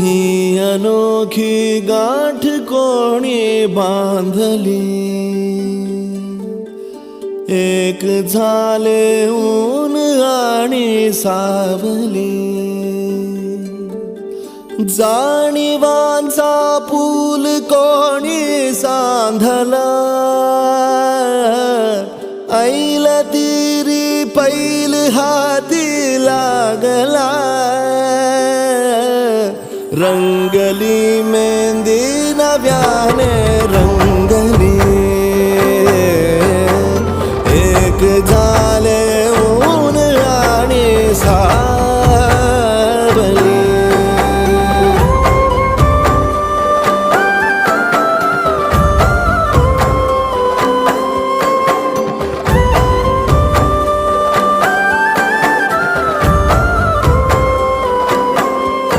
ही अनोखी गाठ कोणी बांधली? एक झाले ऊन आणि सावली. जाणीवांचा पूल कोणी सांधला? ऐल तिरी पैल हाती लागला. रंगली मेहंदी नव्याने रंगली एक झाले ऊन आणि सा